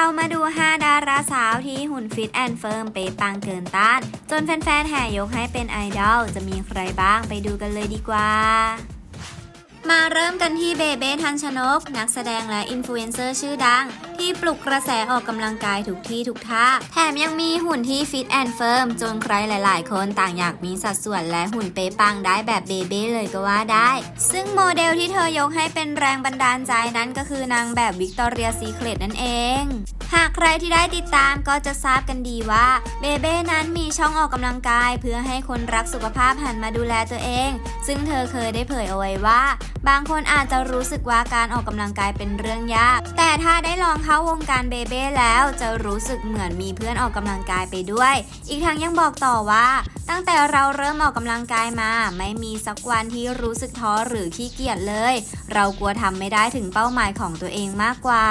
เรามาดู 5 ดาราสาวที่หุ่นฟิตแอนด์เฟิร์มเป๊ะปังเกินต้าน จนแฟนๆแห่ยกให้เป็นไอดอล จะมีใครบ้างไปดูกันเลยดีกว่ามาเริ่มกันที่เบเบ้ทันชนก นักแสดงและอินฟลูเอนเซอร์ชื่อดัง ปลุกกระแสออกกำลังกายทุกที่ทุกท่า แถมยังมีหุ่นที่ฟิตแอนด์เฟิร์มจนใครหลาย ๆ คนต่างอยากมีสัดส่วนและหุ่นเป๊ะปังได้แบบเบเบ้เลยก็ว่าได้ ซึ่งโมเดลที่เธอยกให้เป็นแรงบันดาลใจนั้นก็คือนางแบบวิกตอเรียซีเครตนั่นเอง หากใครที่ได้ติดตามก็จะทราบกันดีว่าเบเบ้นั้นมีช่องออกกำลังกาย เพื่อให้คนรักสุขภาพหันมาดูแลตัวเอง ซึ่งเธอเคยได้เผยเอาไว้ว่า บางคนอาจจะรู้สึกว่าการออกกำลังกายเป็นเรื่องยาก แต่ถ้าได้ลองเข้าวงการเบเบ้แล้วจะรู้สึกเหมือนมีเพื่อนออกกำลังกายไปด้วย อีกทั้งยังบอกต่อว่า ตั้งแต่เราเริ่มออกกำลังกายมา ไม่มีสักวันที่รู้สึกท้อหรือขี้เกียจเลย เรากลัวทำไม่ได้ถึงเป้าหมายของตัวเองมากกว่า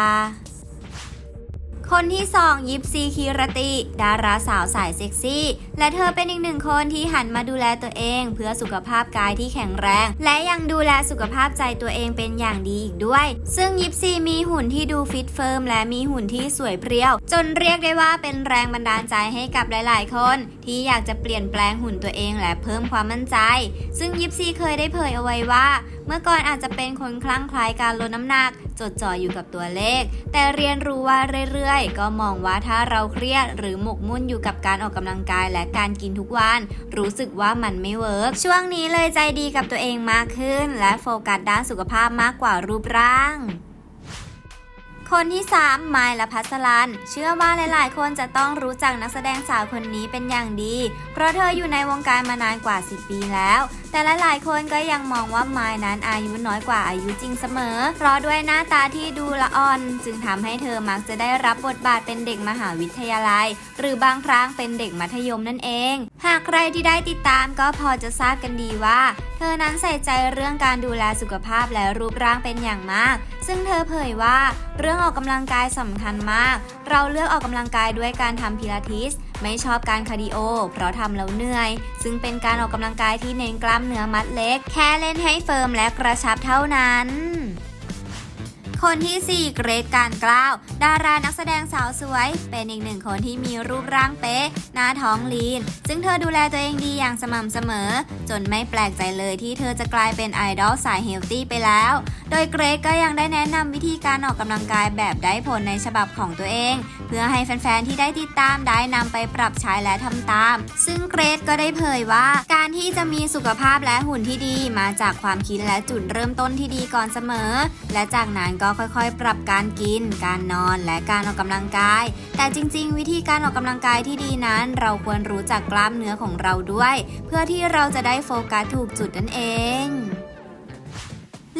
คนที่2ยิปซีคีรติ ดาราสาวสายเซ็กซี่ และเธอเป็นอีกหนึ่งคนที่หันมาดูแลตัวเอง เพื่อสุขภาพกายที่แข็งแรง และยังดูแลสุขภาพใจตัวเองเป็นอย่างดีอีกด้วย ซึ่งยิปซีมีหุ่นที่ดูฟิตเฟิร์มและมีหุ่นที่สวยเพรียว จนเรียกได้ว่าเป็นแรงบันดาลใจให้กับหลาย ๆ คน ที่อยากจะเปลี่ยนแปลงหุ่นตัวเองและเพิ่มความมั่นใจ ซึ่งยิปซีเคยได้เผยเอาไว้ว่า เมื่อก่อนอาจจะเป็นคนคลั่งไคล้การลดน้ำหนัก จดจ่ออยู่กับตัวเลข แต่เรียนรู้ว่าเรื่อยๆ ก็มองว่าถ้าเราเครียด หรือหมกมุ่นอยู่กับการออกกำลังกายและการกินทุกวัน รู้สึกว่ามันไม่เวิร์กช่วงนี้เลยใจดีกับตัวเองมากขึ้น และโฟกัสด้านสุขภาพมากกว่ารูปร่างคนที่3ไมล์ละพัสลัน เชื่อว่าหลายๆ คนจะต้องรู้จักนักแสดงสาวคนนี้เป็นอย่างดี เพราะเธออยู่ในวงการมานานกว่า 10 ปีแล้วแต่หลายๆคนก็ยังมองว่าไมล์นั้นอายุน้อยกว่าอายุจริงเสมอ เพราะด้วยหน้าตาที่ดูละอ่อน จึงทำให้เธอมักจะได้รับบทบาทเป็นเด็กมหาวิทยาลัย หรือบางครั้งเป็นเด็กมัธยมนั่นเอง หากใครที่ได้ติดตามก็พอจะทราบกันดีว่า เธอนั้นใส่ใจเรื่องการดูแลสุขภาพและรูปร่างเป็นอย่างมาก ซึ่งเธอเผยว่า เรื่องออกกำลังกายสำคัญมาก เราเลือกออกกำลังกายด้วยการทำพิลาทิส ไม่ชอบการคาร์ดิโอ เพราะทำแล้วเหนื่อย ซึ่งเป็นการออกกำลังกายที่เน้นกล้ามเนื้อมัดเล็ก แค่เล่นให้เฟิร์มและกระชับเท่านั้น คนที่ 4 เกรทการกล้าว ดารานักแสดงสาวสวย เป็นอีกหนึ่งคนที่มีรูปร่างเป๊ะ หน้าท้องลีน ซึ่งเธอดูแลตัวเองดีอย่างสม่ำเสมอ จนไม่แปลกใจเลยที่เธอจะกลายเป็นไอดอลสายเฮลตี้ไปแล้ว โดยเกรทก็ยังได้แนะนำวิธีการออกกำลังกายแบบได้ผลในฉบับของตัวเอง เพื่อให้แฟนๆที่ได้ติดตามได้นำไปปรับใช้และทำตาม ซึ่งเกรทก็ได้เผยว่า การที่จะมีสุขภาพและหุ่นที่ดีมาจากความคิดและจุดเริ่มต้นที่ดีก่อนเสมอ และจากนั้นก็ค่อยๆ ปรับการกิน การนอนและการออกกำลังกาย แต่จริง ๆ วิธีการออกกำลังกายที่ดีนั้น เราควรรู้จักกล้ามเนื้อของเราด้วย เพื่อที่เราจะได้โฟกัสถูกจุดนั่นเอง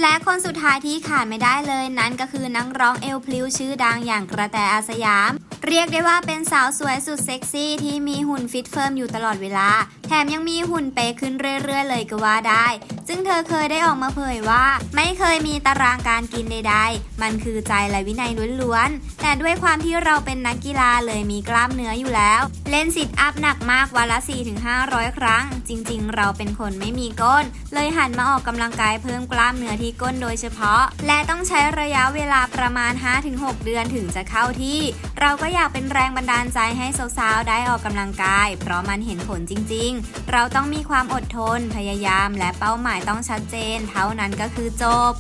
และคนสุดท้ายที่ขาดไม่ได้เลยนั้นก็คือนักร้องเอลพลิวชื่อดังอย่างกระแตอาสยาม เรียกได้ว่าเป็นสาวสวยสุดเซ็กซี่ที่มีหุ่นฟิตเฟิร์มอยู่ตลอดเวลา แถมยังมีหุ่นเป๊ะขึ้นเรื่อยๆ เลยก็ว่าได้ ซึ่งเธอเคยได้ออกมาเผยว่า ไม่เคยมีตารางการกินใดๆ มันคือใจและวินัยล้วนๆ แต่ด้วยความที่เราเป็นนักกีฬาเลยมีกล้ามเนื้ออยู่แล้ว เล่นซิทอัพหนักมากวันละ 4-500 ครั้ง จริงๆ เราเป็นคนไม่มีก้น เลยหันมาออกกำลังกายเพิ่มกล้ามเนื้อที่ก้นโดยเฉพาะ และต้องใช้ระยะเวลาประมาณ 5-6 เดือนถึงจะเข้าที่ เราก็อยากเป็นแรงบันดาลใจให้สาวๆ ได้ออกกำลังกาย เพราะมันเห็นผลจริงๆ เราต้องมีความอดทน พยายามและเป้าหมายายต้องชัดเจน เท่านั้นก็คือจบ